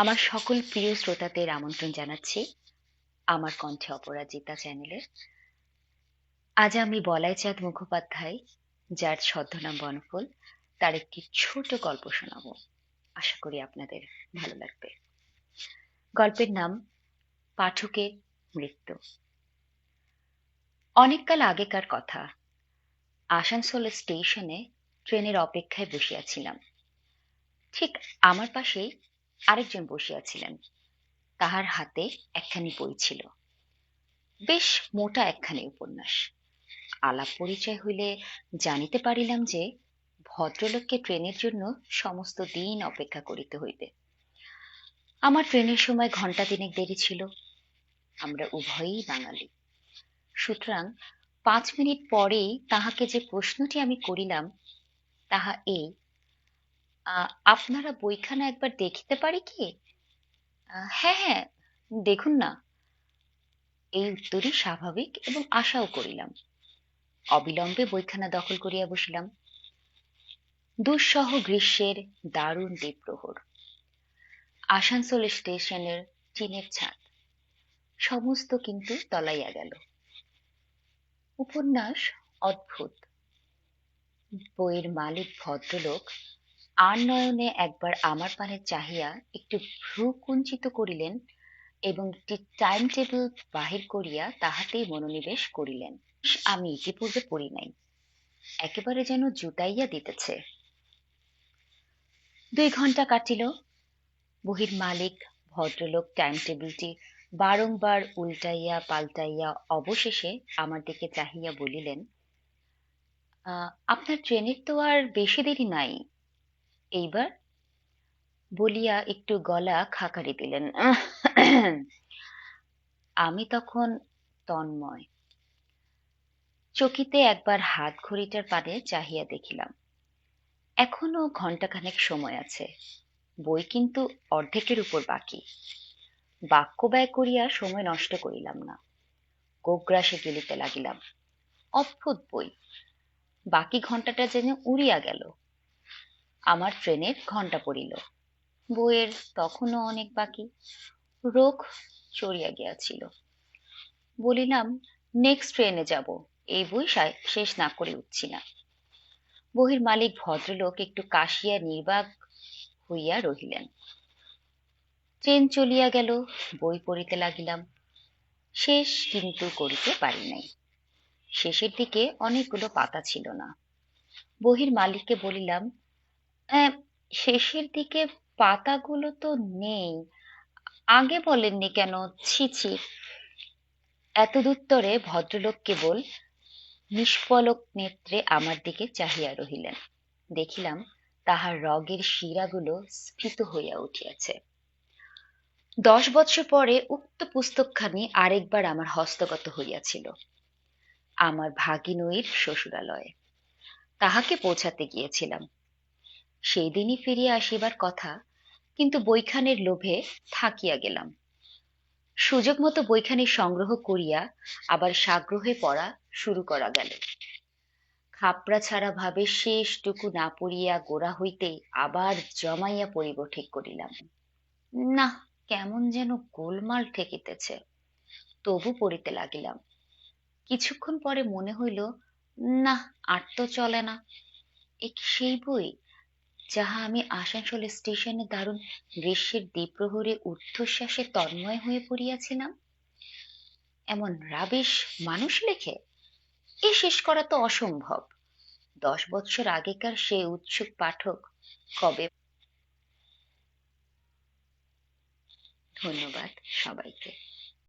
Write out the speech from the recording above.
আমার সকল প্রিয় শ্রোতাদের আমন্ত্রণ জানাচ্ছি আমার কণ্ঠে অপরাজিতা চ্যানেলের। আজ আমি বলাই চাঁদ মুখোপাধ্যায়, যার ছদ্মনাম বনফুল, তার একটি ছোট গল্প শোনাবো। আশা করি আপনাদের ভালো লাগবে। গল্পের নাম, পাঠকের মৃত্যু। অনেককাল আগেকার কথা, আসানসোল স্টেশনে ট্রেনের অপেক্ষায় বসিয়াছিলাম। ঠিক আমার পাশেই আরেকজন বসিয়াছিলেন। তাহার হাতে একখানি বই ছিল। বেশ মোটা একখানি উপন্যাস। আলাপ পরিচয় হইলে জানিতে পারিলাম যে, ভদ্রলোককে ট্রেনের জন্য সমস্ত দিন অপেক্ষা করিতে হইবে। আমার ট্রেনের সময় ঘণ্টা তিনেক দেরি ছিল। আমরা উভয়ই বাঙালি। সুতরাং পাঁচ মিনিট পরেই তাহাকে যে প্রশ্নটি আমি করিলাম, তাহা এই আপনারা বইখানা একবার দেখিতে পারি কি? হ্যাঁ হ্যাঁ দেখুন না। এই উত্তরই স্বাভাবিক এবং আশাও করিলাম। অবিলম্বে বইখানা দখল করিয়া বসিলাম। দুঃসহ গ্রীষ্মের দারুণ দ্বীপ্রহর আসানসোল স্টেশনের টিনের ছাদ। সমস্ত কিন্তু তলাইয়া গেল। উপন্যাস অদ্ভুত। বইয়ের মালিক ভদ্রলোক আর নয়নে একবার আমার পানে চাহিয়া একটু ভ্রু কুঞ্চিত করিলেন এবং একটি টাইম টেবিল বাহির করিয়া তাহাতেই মনোনিবেশ করিলেন। আমি ইতিপূর্বে পড়ি নাই। একেবারে যেন জুটাইয়া দিতেছে। দুই ঘণ্টা কাটিল, বহির মালিক, ভদ্রলোক টাইম টেবিলটি বারংবার উল্টাইয়া পাল্টাইয়া অবশেষে আমার দিকে চাহিয়া বলিলেন আপনার ট্রেনের তো আর বেশি দেরি নাই। এইবার বলিয়া একটু গলা খাকারি দিলেন। আমি তখন তন্ময়। চকিতে একবার হাত ঘড়িটার পানে চাহিয়া দেখিলাম। এখনও ঘন্টাখানেক সময় আছে। বই কিন্তু অর্ধেকের উপর বাকি। বাক্য ব্যয় করিয়া সময় নষ্ট করিলাম না। গোগ্রাসে গেলিতে লাগিলাম। অদ্ভুত বই। বাকি ঘন্টাটা যেন উড়িয়া গেল। আমার ট্রেনের ঘণ্টা পড়িল। বইয়ের তখনও অনেক বাকি। রোগ চড়িয়া গিয়াছিল। বলিলাম নেক্সট ট্রেনে যাব। এই বই শেষ না করে উঠছি না। বহির মালিক ভদ্রলোক একটু কাশিয়া নির্বাক হইয়া রহিলেন। ট্রেন চলিয়া গেল, বই পড়িতে লাগিলাম। শেষ কিন্তু করিতে পারি নাই। শেষের দিকে অনেকগুলো পাতা ছিল না। বহির মালিককে বলিলাম শেষের দিকে পাতাগুলো তো নেই। আগে বলেননি কেন? ছি ছি। এতদুত্তরে ভদ্রলোক কেবল নিষ্পলক নেত্রে আমার দিকে চাহিয়া রহিলেন। দেখিলাম তাহার রগের শিরাগুলো স্ফীত হইয়া উঠিয়াছে। দশ বৎসর পরে উক্ত পুস্তকখানি আরেকবার আমার হস্তগত হইয়াছিল, আমার ভাগিনইর শ্বশুরালয়ে। তাহাকে পৌঁছাতে গিয়েছিলাম। সেই দিনই ফিরিয়া আসিবার কথা, কিন্তু বইখানের লোভে থাকিয়া গেলাম। সুযোগ মতো বইখানি সংগ্রহ করিয়া আবার সাগ্রহে পড়া শুরু করা গেল। খাপড়া ছাড়া ভাবে শেষটুকু না পড়িয়া গোড়া হইতে আবার জমাইয়া পড়িব ঠিক করিলাম। না, কেমন যেন গোলমাল ঠেকিতেছে, তবু পড়িতে লাগিলাম। কিছুক্ষণ পরে মনে হইল, না, আর তো চলে না। এ সেই বই? যাহা আমি আসানসোল স্টেশনে দারুণ গ্রীষ্মের দ্বীপ্রহরে ঊর্ধ্বশ্বাসে তন্ময় হয়ে পড়িয়াছিলাম। এমন রাবিশ মানুষ লেখে এ শেষ করা তো অসম্ভব। দশ বৎসর আগেকার সে উৎসুক পাঠক কবে ধন্যবাদ সবাইকে।